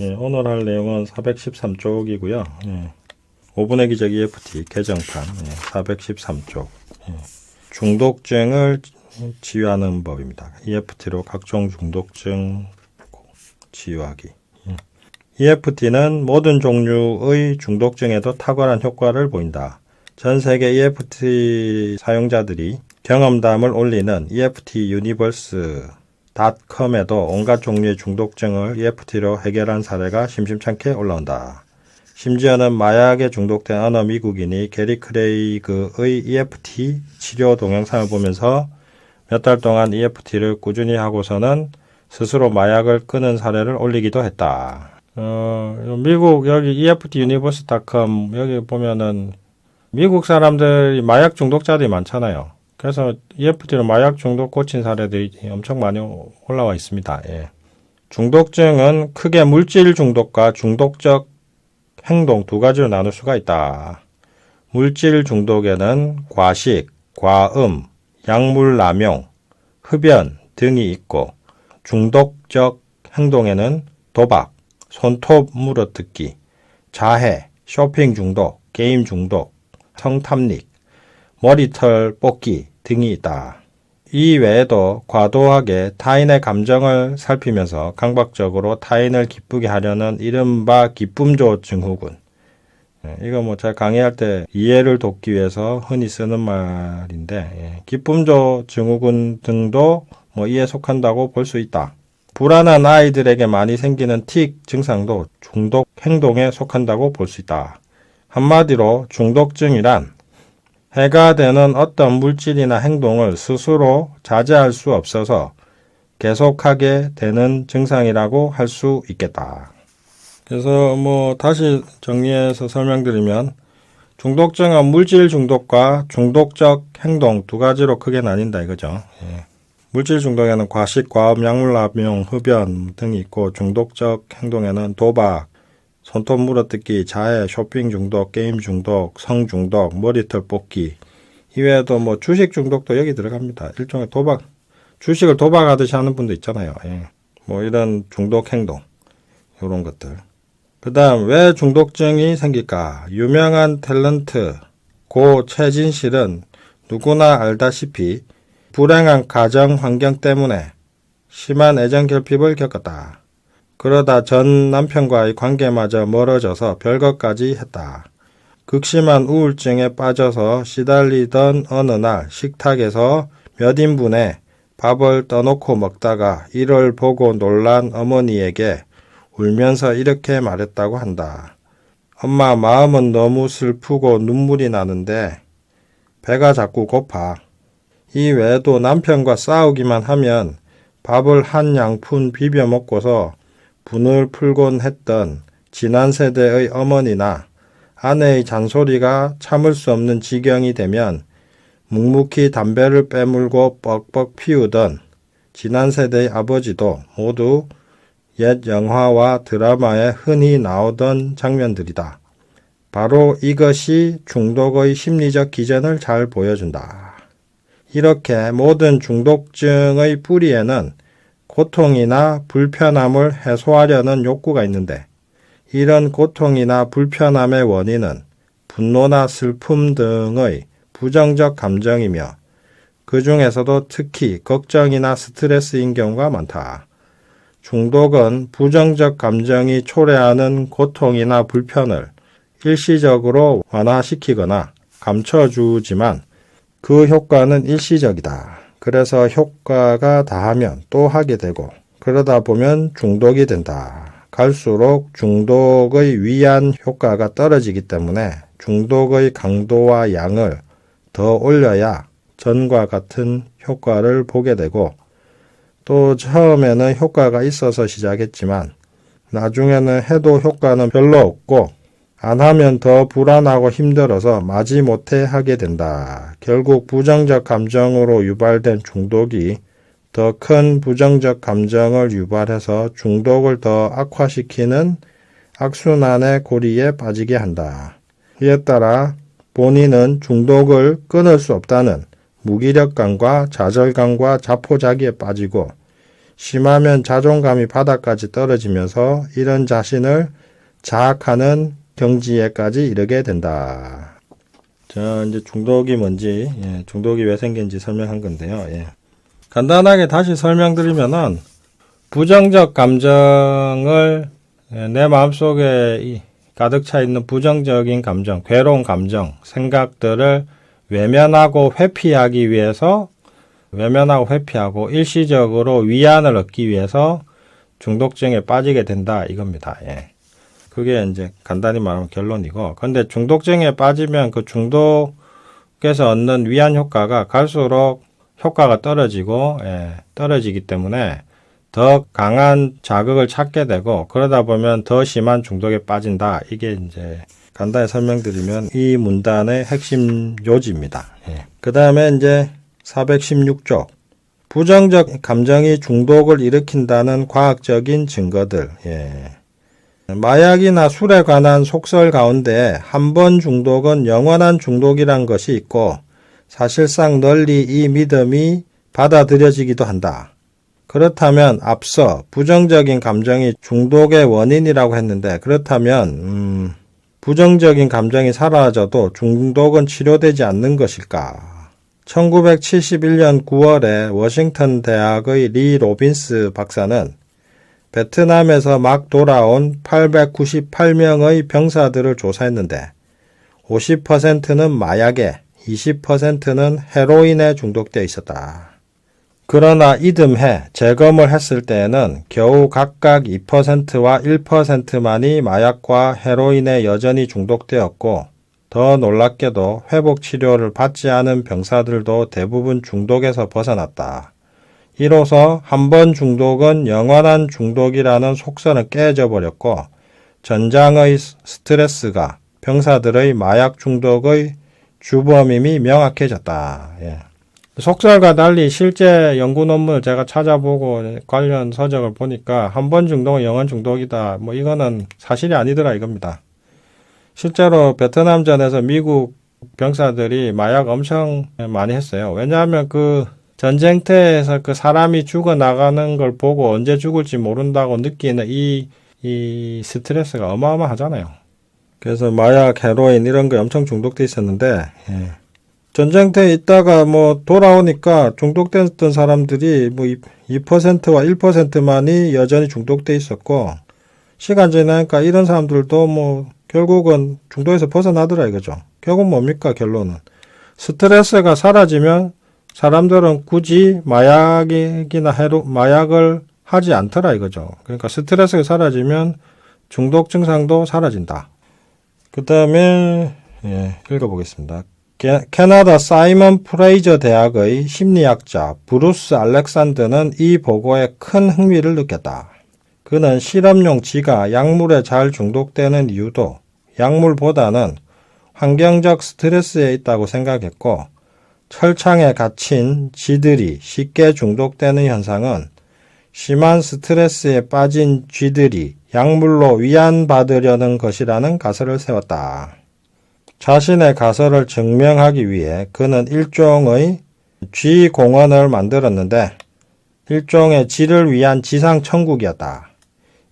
예, 오늘 할 내용은 413쪽이고요. 예, 5분의 기적 EFT 개정판 예, 413쪽 예, 중독증을 치유하는 법입니다. EFT로 각종 중독증 치유하기. 예. EFT는 모든 종류의 중독증에도 탁월한 효과를 보인다. 전 세계 EFT 사용자들이 경험담을 올리는 EFT 유니버스 닷컴에도 온갖 종류의 중독증을 EFT로 해결한 사례가 심심찮게 올라온다. 심지어는 마약에 중독된 어느 미국인이 게리 크레이그의 EFT 치료 동영상을 보면서 몇 달 동안 EFT를 꾸준히 하고서는 스스로 마약을 끊은 사례를 올리기도 했다. 어, 미국 여기 EFT 유니버스닷컴 여기 보면은 미국 사람들이 마약 중독자들이 많잖아요. 그래서 EFT로 마약 중독 고친 사례들이 엄청 많이 올라와 있습니다. 예. 중독증은 크게 물질 중독과 중독적 행동 두 가지로 나눌 수가 있다. 물질 중독에는 과식, 과음, 약물 남용, 흡연 등이 있고 중독적 행동에는 도박, 손톱 물어뜯기, 자해, 쇼핑 중독, 게임 중독, 성탐닉, 머리털 뽑기 등이 있다. 이 외에도 과도하게 타인의 감정을 살피면서 강박적으로 타인을 기쁘게 하려는 이른바 기쁨조 증후군. 예, 이거 뭐 제가 강의할 때 이해를 돕기 위해서 흔히 쓰는 말인데 예, 기쁨조 증후군 등도 뭐 이에 속한다고 볼 수 있다. 불안한 아이들에게 많이 생기는 틱 증상도 중독 행동에 속한다고 볼 수 있다. 한마디로 중독증이란 해가 되는 어떤 물질이나 행동을 스스로 자제할 수 없어서 계속하게 되는 증상이라고 할 수 있겠다. 그래서 뭐 다시 정리해서 설명드리면 중독증은 물질 중독과 중독적 행동 두 가지로 크게 나뉜다 이거죠. 예. 물질 중독에는 과식, 과음, 약물 남용, 흡연 등이 있고 중독적 행동에는 도박, 손톱 물어뜯기, 자해, 쇼핑 중독, 게임 중독, 성 중독, 머리털 뽑기 이외에도 뭐 주식 중독도 여기 들어갑니다. 일종의 도박, 주식을 도박하듯이 하는 분도 있잖아요. 예. 뭐 이런 중독 행동 이런 것들. 그 다음 왜 중독증이 생길까? 유명한 탤런트 고 최진 실은 누구나 알다시피 불행한 가정 환경 때문에 심한 애정 결핍을 겪었다. 그러다 전 남편과의 관계마저 멀어져서 별것까지 했다. 극심한 우울증에 빠져서 시달리던 어느 날 식탁에서 몇 인분의 밥을 떠놓고 먹다가 이를 보고 놀란 어머니에게 울면서 이렇게 말했다고 한다. 엄마 마음은 너무 슬프고 눈물이 나는데 배가 자꾸 고파. 이 외에도 남편과 싸우기만 하면 밥을 한 양푼 비벼 먹고서 분을 풀곤 했던 지난 세대의 어머니나 아내의 잔소리가 참을 수 없는 지경이 되면 묵묵히 담배를 빼물고 뻑뻑 피우던 지난 세대의 아버지도 모두 옛 영화와 드라마에 흔히 나오던 장면들이다. 바로 이것이 중독의 심리적 기전을 잘 보여준다. 이렇게 모든 중독증의 뿌리에는 고통이나 불편함을 해소하려는 욕구가 있는데 이런 고통이나 불편함의 원인은 분노나 슬픔 등의 부정적 감정이며 그 중에서도 특히 걱정이나 스트레스인 경우가 많다. 중독은 부정적 감정이 초래하는 고통이나 불편을 일시적으로 완화시키거나 감춰주지만 그 효과는 일시적이다. 그래서 효과가 다하면 또 하게 되고 그러다 보면 중독이 된다. 갈수록 중독의 위안 효과가 떨어지기 때문에 중독의 강도와 양을 더 올려야 전과 같은 효과를 보게 되고 또 처음에는 효과가 있어서 시작했지만 나중에는 해도 효과는 별로 없고 안 하면 더 불안하고 힘들어서 마지못해 하게 된다. 결국 부정적 감정으로 유발된 중독이 더 큰 부정적 감정을 유발해서 중독을 더 악화시키는 악순환의 고리에 빠지게 한다. 이에 따라 본인은 중독을 끊을 수 없다는 무기력감과 좌절감과 자포자기에 빠지고 심하면 자존감이 바닥까지 떨어지면서 이런 자신을 자학하는 경지에까지 이르게 된다. 자, 이제 중독이 뭔지, 예, 중독이 왜 생긴지 설명한 건데요. 예. 간단하게 다시 설명드리면은, 부정적 감정을 예, 내 마음속에 이- 가득 차 있는 부정적인 감정, 괴로운 감정, 생각들을 외면하고 회피하기 위해서 외면하고 회피하고 일시적으로 위안을 얻기 위해서 중독증에 빠지게 된다 이겁니다. 예. 그게 이제 간단히 말하면 결론이고, 근데 중독증에 빠지면 그 중독에서 얻는 위안 효과가 갈수록 효과가 떨어지고, 예, 떨어지기 때문에 더 강한 자극을 찾게 되고, 그러다 보면 더 심한 중독에 빠진다. 이게 이제 간단히 설명드리면 이 문단의 핵심 요지입니다. 그 다음에 이제 416쪽. 부정적 감정이 중독을 일으킨다는 과학적인 증거들. 예. 마약이나 술에 관한 속설 가운데 한 번 중독은 영원한 중독이란 것이 있고 사실상 널리 이 믿음이 받아들여지기도 한다. 그렇다면 앞서 부정적인 감정이 중독의 원인이라고 했는데 그렇다면 음, 부정적인 감정이 사라져도 중독은 치료되지 않는 것일까? 1971년 9월에 워싱턴 대학의 리 로빈스 박사는 베트남에서 막 돌아온 898명의 병사들을 조사했는데 50%는 마약에 20%는 헤로인에 중독되어 있었다. 그러나 이듬해 재검을 했을 때에는 겨우 각각 2%와 1%만이 마약과 헤로인에 여전히 중독되었고 더 놀랍게도 회복 치료를 받지 않은 병사들도 대부분 중독에서 벗어났다. 이로써 한 번 중독은 영원한 중독이라는 속설은 깨져 버렸고 전장의 스트레스가 병사들의 마약 중독의 주범임이 명확해졌다. 예. 속설과 달리 실제 연구 논문을 제가 찾아보고 관련 서적을 보니까 한 번 중독은 영원 중독이다. 뭐 이거는 사실이 아니더라 이겁니다. 실제로 베트남전에서 미국 병사들이 마약 엄청 많이 했어요. 왜냐하면 그 전쟁터에서 그 사람이 죽어 나가는 걸 보고 언제 죽을지 모른다고 느끼는 이, 이 스트레스가 어마어마하잖아요. 그래서 마약, 헤로인 이런 거 엄청 중독돼 있었는데, 예. 전쟁터에 있다가 뭐 돌아오니까 중독됐던 사람들이 뭐 2%와 1%만이 여전히 중독돼 있었고, 시간 지나니까 이런 사람들도 뭐 결국은 중독에서 벗어나더라 이거죠. 결국 뭡니까 결론은 스트레스가 사라지면 사람들은 굳이 마약이나 해로 마약을 하지 않더라 이거죠. 그러니까 스트레스가 사라지면 중독 증상도 사라진다. 그 다음에 예, 읽어보겠습니다. 캐- 캐나다 사이먼 프레이저 대학의 심리학자 브루스 알렉산더는 이 보고에 큰 흥미를 느꼈다. 그는 실험용 쥐가 약물에 잘 중독되는 이유도 약물보다는 환경적 스트레스에 있다고 생각했고, 철창에 갇힌 쥐들이 쉽게 중독되는 현상은 심한 스트레스에 빠진 쥐들이 약물로 위안받으려는 것이라는 가설을 세웠다. 자신의 가설을 증명하기 위해 그는 일종의 쥐 공원을 만들었는데 일종의 쥐를 위한 지상 천국이었다.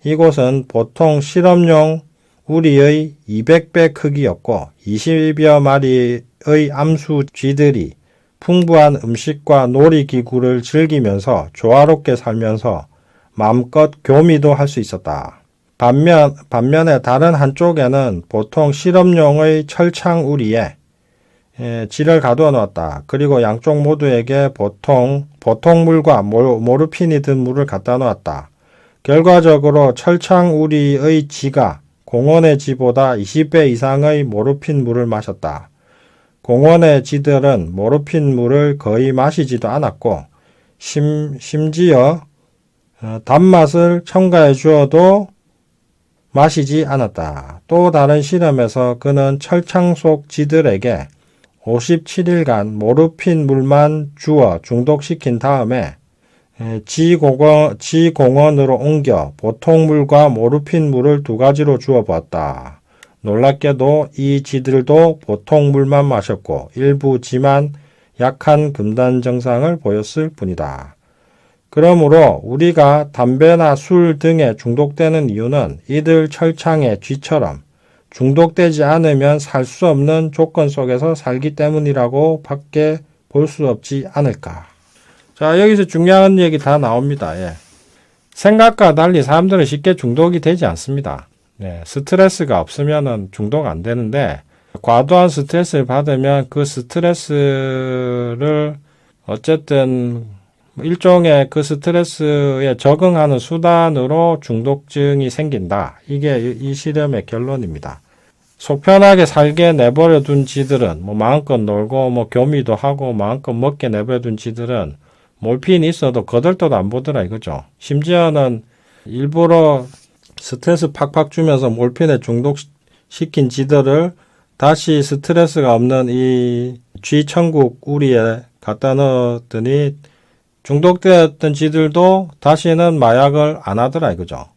이곳은 보통 실험용 우리의 200배 크기였고 20여 마리의 암수 쥐들이 풍부한 음식과 놀이기구를 즐기면서 조화롭게 살면서 마음껏 교미도 할 수 있었다. 반면, 반면에 다른 한쪽에는 보통 실험용의 철창 우리에 예, 쥐를 가두어 놓았다. 그리고 양쪽 모두에게 보통, 보통 물과 모, 모르핀이 든 물을 갖다 놓았다. 결과적으로 철창 우리의 쥐가 공원의 쥐보다 20배 이상의 모르핀 물을 마셨다. 공원의 쥐들은 모르핀 물을 거의 마시지도 않았고, 심, 심지어 어, 단맛을 첨가해 주어도 마시지 않았다. 또 다른 실험에서 그는 철창 속 쥐들에게 57일간 모르핀 물만 주어 중독시킨 다음에 에, 지공원, 지공원으로 옮겨 보통 물과 모르핀 물을 두 가지로 주어 보았다. 놀랍게도 이 쥐들도 보통 물만 마셨고 일부 쥐만 약한 금단 증상을 보였을 뿐이다. 그러므로 우리가 담배나 술 등에 중독되는 이유는 이들 철창의 쥐처럼 중독되지 않으면 살 수 없는 조건 속에서 살기 때문이라고 밖에 볼 수 없지 않을까. 자, 여기서 중요한 얘기 다 나옵니다. 예. 생각과 달리 사람들은 쉽게 중독이 되지 않습니다. 네, 스트레스가 없으면은 중독 안 되는데, 과도한 스트레스를 받으면 그 스트레스를 어쨌든 일종의 그 스트레스에 적응하는 수단으로 중독증이 생긴다. 이게 이- 이 실험의 결론입니다. 속편하게 살게 내버려 둔 지들은 뭐 마음껏 놀고 뭐 교미도 하고 마음껏 먹게 내버려 둔 지들은 몰핀이 있어도 거들떠도 안 보더라 이거죠. 심지어는 일부러 스트레스 팍팍 주면서 몰핀에 중독시킨 지들을 다시 스트레스가 없는 이 쥐천국 우리에 갖다 넣었더니 중독되었던 지들도 다시는 마약을 안 하더라 이거죠.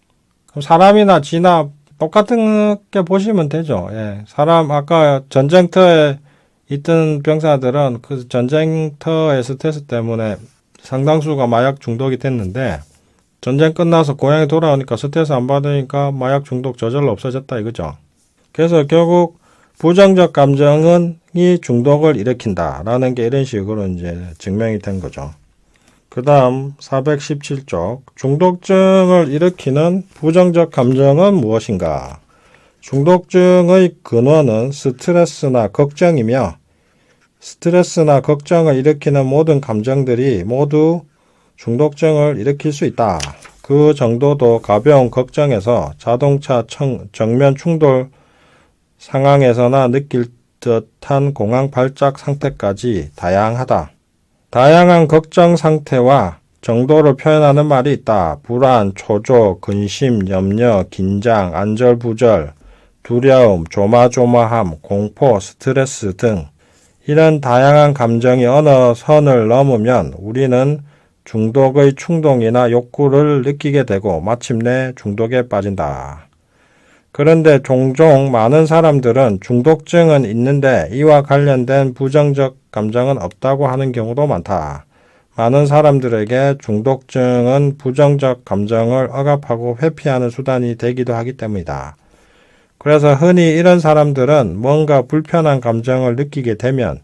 그럼 사람이나 쥐나 똑같은 게 보시면 되죠. 예. 사람 아까 전쟁터에 있던 병사들은 그 전쟁터의 스트레스 때문에 상당수가 마약 중독이 됐는데 전쟁 끝나서 고향에 돌아오니까 스트레스 안 받으니까 마약 중독 저절로 없어졌다 이거죠. 그래서 결국 부정적 감정은 이 중독을 일으킨다라는 게 이런 식으로 이제 증명이 된 거죠. 그 다음 417쪽 중독증을 일으키는 부정적 감정은 무엇인가? 중독증의 근원은 스트레스나 걱정이며 스트레스나 걱정을 일으키는 모든 감정들이 모두 중독증을 일으킬 수 있다. 그 정도도 가벼운 걱정에서 자동차 청- 정면 충돌 상황에서나 느낄 듯한 공황 발작 상태까지 다양하다. 다양한 걱정 상태와 정도를 표현하는 말이 있다. 불안, 초조, 근심, 염려, 긴장, 안절부절, 두려움, 조마조마함, 공포, 스트레스 등 이런 다양한 감정이 어느 선을 넘으면 우리는 중독의 충동이나 욕구를 느끼게 되고 마침내 중독에 빠진다. 그런데 종종 많은 사람들은 중독증은 있는데 이와 관련된 부정적 감정은 없다고 하는 경우도 많다. 많은 사람들에게 중독증은 부정적 감정을 억압하고 회피하는 수단이 되기도 하기 때문이다. 그래서 흔히 이런 사람들은 뭔가 불편한 감정을 느끼게 되면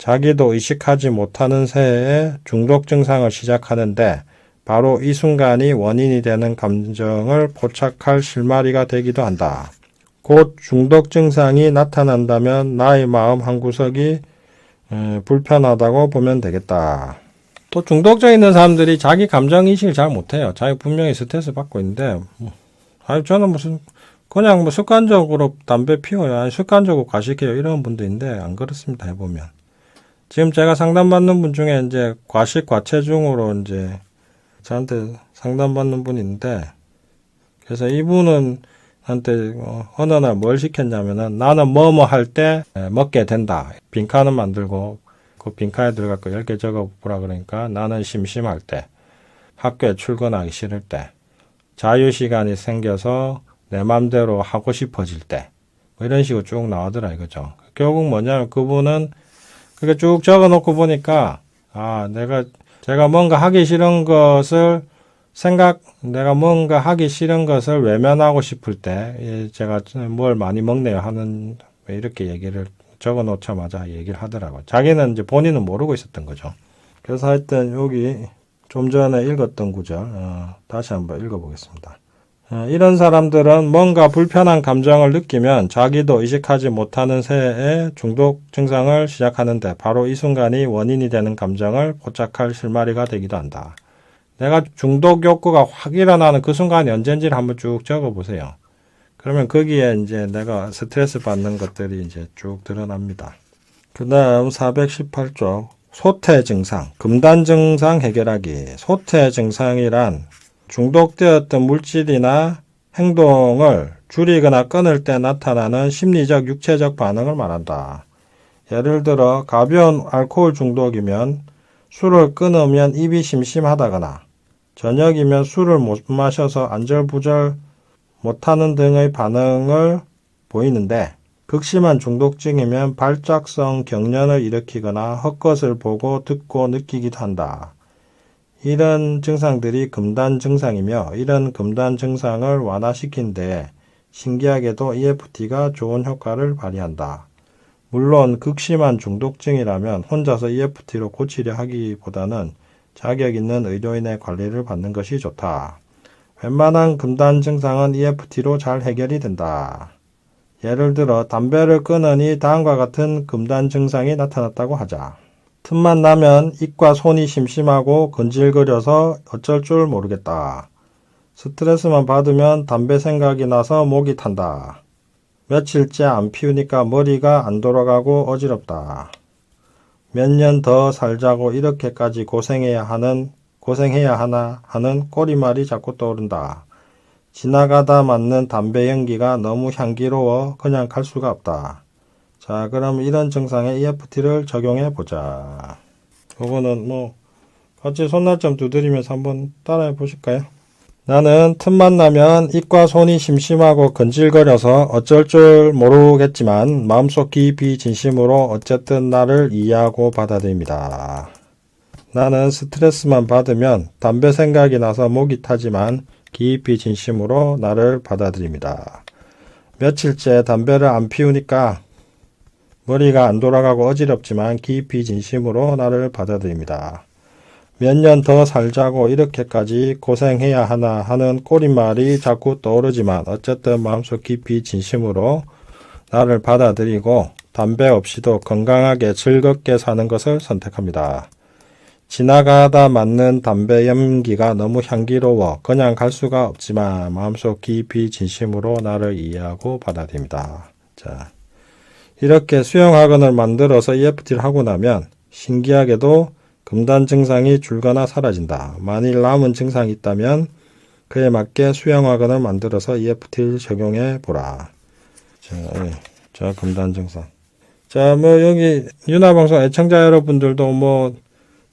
자기도 의식하지 못하는 새에 중독 증상을 시작하는데 바로 이 순간이 원인이 되는 감정을 포착할 실마리가 되기도 한다. 곧 중독 증상이 나타난다면 나의 마음 한구석이 에, 불편하다고 보면 되겠다. 또 중독증 있는 사람들이 자기 감정 인식을 잘 못해요. 자기 분명히 스트레스 받고 있는데, 뭐, 아니 저는 무슨 그냥 뭐 습관적으로 담배 피워요. 아니 습관적으로 과식해요. 이런 있는데 안 그렇습니다. 해보면 지금 제가 상담받는 분 중에 이제 과식 과체중으로 이제 저한테 상담받는 있는데 그래서 이분은 한테 어, 어느 날 뭘 시켰냐면은 나는 뭐 뭐 할 때 먹게 된다. 빈칸을 만들고 그 빈칸에 들어가고 10개 적어 보라 그러니까 나는 심심할 때 학교에 출근하기 싫을 때 자유 시간이 생겨서 내 맘대로 하고 싶어질 때, 뭐 이런 식으로 쭉 나오더라 이거죠. 결국 뭐냐면 그분은 그렇게 쭉 적어 놓고 보니까, 아, 내가, 제가 뭔가 하기 싫은 것을 생각, 내가 뭔가 하기 싫은 것을 외면하고 싶을 때, 예, 제가 뭘 많이 먹네요 하는, 왜 이렇게 얘기를 적어 놓자마자 얘기를 하더라고요. 자기는 이제 본인은 모르고 있었던 거죠. 그래서 하여튼 여기 좀 전에 읽었던 구절, 어, 다시 한번 읽어보겠습니다. 어, 이런 사람들은 뭔가 불편한 감정을 느끼면 자기도 의식하지 못하는 새에 중독 증상을 시작하는데 바로 이 순간이 원인이 되는 감정을 포착할 실마리가 되기도 한다. 내가 중독 욕구가 확 일어나는 그 순간이 언젠지를 한번 쭉 적어 보세요. 그러면 거기에 이제 내가 스트레스 받는 것들이 이제 쭉 드러납니다. 그 다음 418쪽 소태 증상, 금단 증상 해결하기. 소태 증상이란 중독되었던 물질이나 행동을 줄이거나 끊을 때 나타나는 심리적, 육체적 반응을 말한다. 예를 들어 가벼운 알코올 중독이면 술을 끊으면 입이 심심하다거나 저녁이면 술을 못 마셔서 안절부절 못하는 등의 반응을 보이는데 극심한 중독증이면 발작성 경련을 일으키거나 헛것을 보고 듣고 느끼기도 한다. 이런 증상들이 금단 증상이며 이런 금단 증상을 완화시킨 데 신기하게도 EFT가 좋은 효과를 발휘한다. 물론 극심한 중독증이라면 혼자서 EFT로 고치려 하기보다는 자격 있는 의료인의 관리를 받는 것이 좋다. 웬만한 금단 증상은 EFT로 잘 해결이 된다. 예를 들어 담배를 끊으니 다음과 같은 금단 증상이 나타났다고 하자. 틈만 나면 입과 손이 심심하고 건질거려서 어쩔 줄 모르겠다. 스트레스만 받으면 담배 생각이 나서 목이 탄다. 며칠째 안 피우니까 머리가 안 돌아가고 어지럽다. 몇 년 더 살자고 이렇게까지 고생해야 하는, 고생해야 하나 하는 꼬리말이 자꾸 떠오른다. 지나가다 맞는 담배 연기가 너무 향기로워 그냥 갈 수가 없다. 자, 그럼 이런 증상에 EFT를 적용해 보자. 이거는 뭐 같이 손날점 두드리면서 한번 따라해 보실까요? 나는 틈만 나면 입과 손이 심심하고 건질거려서 어쩔 줄 모르겠지만 마음속 깊이 진심으로 어쨌든 나를 이해하고 받아들입니다. 나는 스트레스만 받으면 담배 생각이 나서 목이 타지만 깊이 진심으로 나를 받아들입니다. 며칠째 담배를 안 피우니까 머리가 안 돌아가고 어지럽지만 깊이 진심으로 나를 받아들입니다. 몇 년 더 살자고 이렇게까지 고생해야 하나 하는 꼬리말이 자꾸 떠오르지만 어쨌든 마음속 깊이 진심으로 나를 받아들이고 담배 없이도 건강하게 즐겁게 사는 것을 선택합니다. 지나가다 맞는 담배 연기가 너무 향기로워 그냥 갈 수가 없지만 마음속 깊이 진심으로 나를 이해하고 받아들입니다. 자, 이렇게 수영학원을 만들어서 EFT를 하고 나면 신기하게도 금단 증상이 줄거나 사라진다. 만일 남은 증상이 있다면 그에 맞게 수영학원을 만들어서 EFT를 적용해 보라. 자, 예. 자, 금단 증상. 자, 뭐 여기 윤화방송 애청자 여러분들도 뭐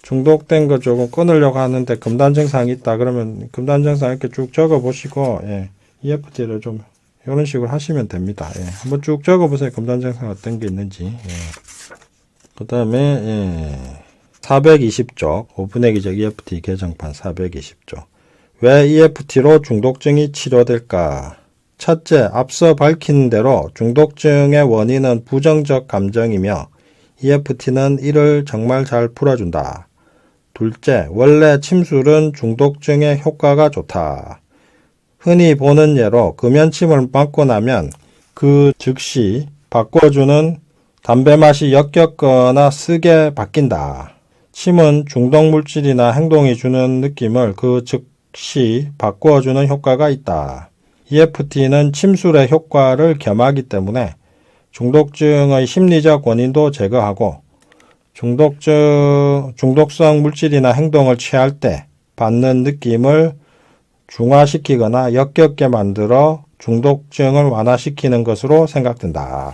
중독된 거 조금 끊으려고 하는데 금단 증상이 있다 그러면 금단 증상 이렇게 쭉 적어 보시고 예, EFT를 좀 이런 식으로 하시면 됩니다. 예, 한번 쭉 적어 보세요. 금단 증상 어떤 게 있는지. 예. 그 다음에 예, 420쪽 오픈의 기적 EFT 개정판 420쪽 왜 EFT로 중독증이 치료될까? 첫째, 앞서 밝힌 대로 중독증의 원인은 부정적 감정이며 EFT는 이를 정말 잘 풀어준다. 둘째, 원래 침술은 중독증에 효과가 좋다. 흔히 보는 예로 금연침을 맞고 나면 그 즉시 바꿔주는 담배 맛이 역겹거나 쓰게 바뀐다. 침은 중독 물질이나 행동이 주는 느낌을 그 즉시 바꿔주는 효과가 있다. EFT는 침술의 효과를 겸하기 때문에 중독증의 심리적 원인도 제거하고 중독증, 중독성 물질이나 행동을 취할 때 받는 느낌을 중화시키거나 역겹게 만들어 중독증을 완화시키는 것으로 생각된다.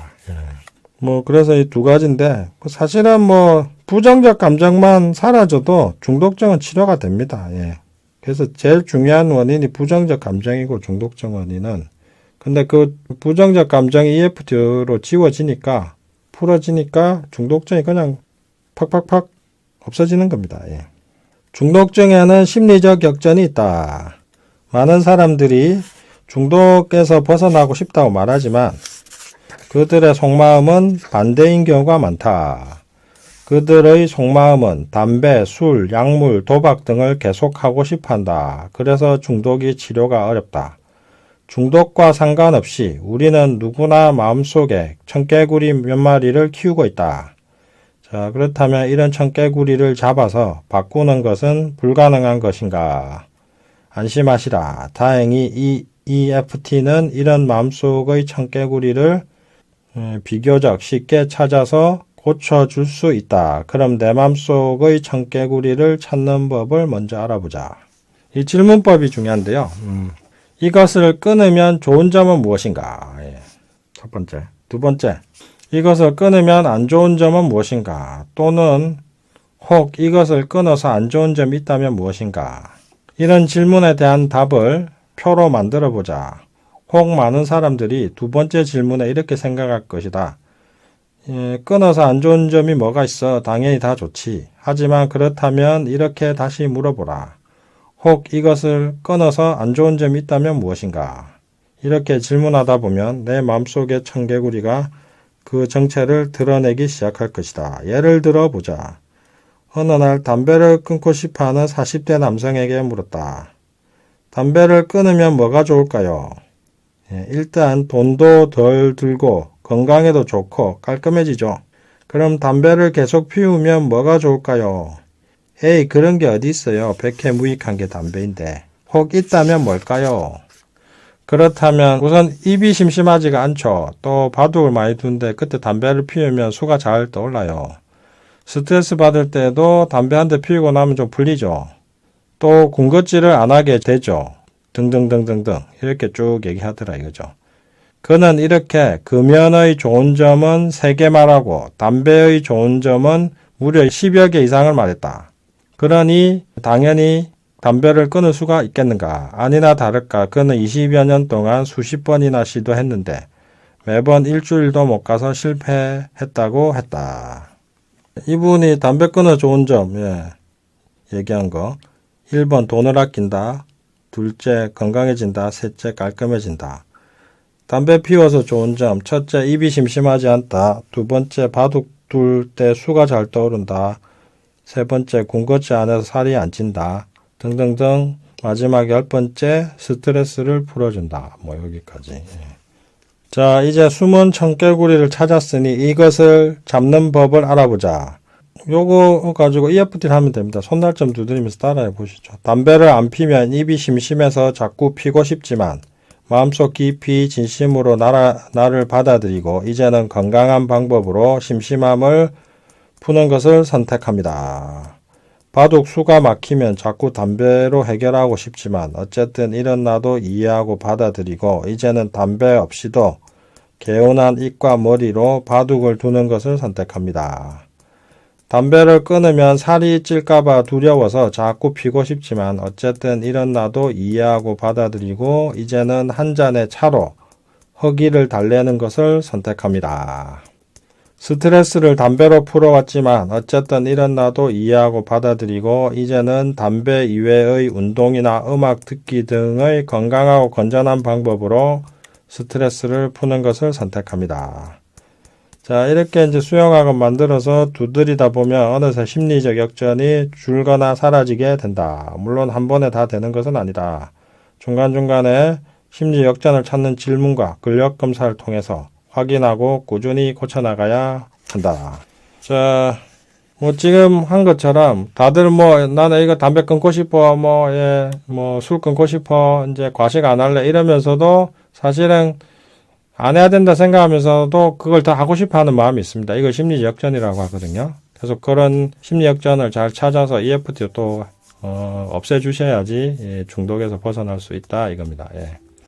뭐 그래서 이 두 가지인데 사실은 뭐 부정적 감정만 사라져도 중독증은 치료가 됩니다. 예. 그래서 제일 중요한 원인이 부정적 감정이고 중독증 원인은 근데 그 부정적 감정이 EFT로 지워지니까 풀어지니까 중독증이 그냥 팍팍팍 없어지는 겁니다. 예. 중독증에는 심리적 역전이 있다. 많은 사람들이 중독에서 벗어나고 싶다고 말하지만 그들의 속마음은 반대인 경우가 많다. 그들의 속마음은 담배, 술, 약물, 도박 등을 계속하고 싶어 한다. 그래서 중독이 치료가 어렵다. 중독과 상관없이 우리는 누구나 마음속에 청개구리 몇 마리를 키우고 있다. 자, 그렇다면 이런 청개구리를 잡아서 바꾸는 것은 불가능한 것인가? 안심하시라. 다행히 이 EFT는 이런 마음속의 청개구리를 음, 비교적 쉽게 찾아서 고쳐줄 수 있다. 그럼 내 마음속의 청개구리를 찾는 법을 먼저 알아보자. 이 질문법이 중요한데요. 음, 이것을 끊으면 좋은 점은 무엇인가? 예. 첫 번째. 두 번째. 이것을 끊으면 안 좋은 점은 무엇인가? 또는 혹 이것을 끊어서 안 좋은 점이 있다면 무엇인가? 이런 질문에 대한 답을 표로 만들어 보자. 혹 많은 사람들이 두 번째 질문에 이렇게 생각할 것이다. 예, 끊어서 안 좋은 점이 뭐가 있어? 당연히 다 좋지. 하지만 그렇다면 이렇게 다시 물어보라. 혹 이것을 끊어서 안 좋은 점이 있다면 무엇인가? 이렇게 질문하다 보면 내 마음속의 청개구리가 그 정체를 드러내기 시작할 것이다. 예를 들어 보자. 어느 날 담배를 끊고 싶어 하는 40대 남성에게 물었다. 담배를 끊으면 뭐가 좋을까요? 예, 일단 돈도 덜 들고 건강에도 좋고 깔끔해지죠. 그럼 담배를 계속 피우면 뭐가 좋을까요? 에이, 그런 게 어디 있어요. 백해 무익한 게 담배인데. 혹 있다면 뭘까요? 그렇다면 우선 입이 심심하지가 않죠. 또 바둑을 많이 두는데 그때 담배를 피우면 수가 잘 떠올라요. 스트레스 받을 때도 담배 한 대 피우고 나면 좀 풀리죠. 또 군것질을 안 하게 되죠. 등등등등등 이렇게 쭉 얘기하더라 이거죠. 그는 이렇게 금연의 좋은 점은 3개 말하고 담배의 좋은 점은 무려 10여 개 이상을 말했다. 그러니 당연히 담배를 끊을 수가 있겠는가? 아니나 다를까 그는 20여 년 동안 수십 번이나 시도했는데 매번 일주일도 못 가서 실패했다고 했다. 이분이 담배 끊어 좋은 점, 예, 얘기한 거. 1번 돈을 아낀다. 둘째 건강해진다. 셋째 깔끔해진다. 담배 피워서 좋은 점. 첫째 입이 심심하지 않다. 두 번째 바둑 둘 때 수가 잘 떠오른다. 세 번째 군것질 안에서 살이 안 찐다. 등등등. 마지막 열 번째 스트레스를 풀어준다. 뭐 여기까지. 예. 자 이제 숨은 청개구리를 찾았으니 이것을 잡는 법을 알아보자. 요거 가지고 EFT를 하면 됩니다. 손날 좀 두드리면서 따라해 보시죠. 담배를 안 피면 입이 심심해서 자꾸 피고 싶지만 마음속 깊이 진심으로 나라, 나를 받아들이고 이제는 건강한 방법으로 심심함을 푸는 것을 선택합니다. 바둑 수가 막히면 자꾸 담배로 해결하고 싶지만 어쨌든 이런 나도 이해하고 받아들이고 이제는 담배 없이도 개운한 입과 머리로 바둑을 두는 것을 선택합니다. 담배를 끊으면 살이 찔까봐 두려워서 자꾸 피고 싶지만 어쨌든 이런 나도 이해하고 받아들이고 이제는 한 잔의 차로 허기를 달래는 것을 선택합니다. 스트레스를 담배로 풀어왔지만 어쨌든 이런 나도 이해하고 받아들이고 이제는 담배 이외의 운동이나 음악 듣기 등의 건강하고 건전한 방법으로 스트레스를 푸는 것을 선택합니다. 자, 이렇게 이제 수영학을 만들어서 두드리다 보면 어느새 심리적 역전이 줄거나 사라지게 된다. 물론 한 번에 다 되는 것은 아니다. 중간중간에 심리 역전을 찾는 질문과 근력 검사를 통해서 확인하고 꾸준히 고쳐나가야 한다. 자, 뭐 지금 한 것처럼 다들 뭐 나는 이거 담배 끊고 싶어, 뭐, 예, 뭐 술 끊고 싶어, 이제 과식 안 할래 이러면서도 사실은 안 해야 된다 생각하면서도 그걸 더 하고 싶어 하는 마음이 있습니다. 이걸 심리 역전이라고 하거든요. 그래서 그런 심리 역전을 잘 찾아서 EFT 또, 어, 없애주셔야지 예, 중독에서 벗어날 수 있다 이겁니다. 예.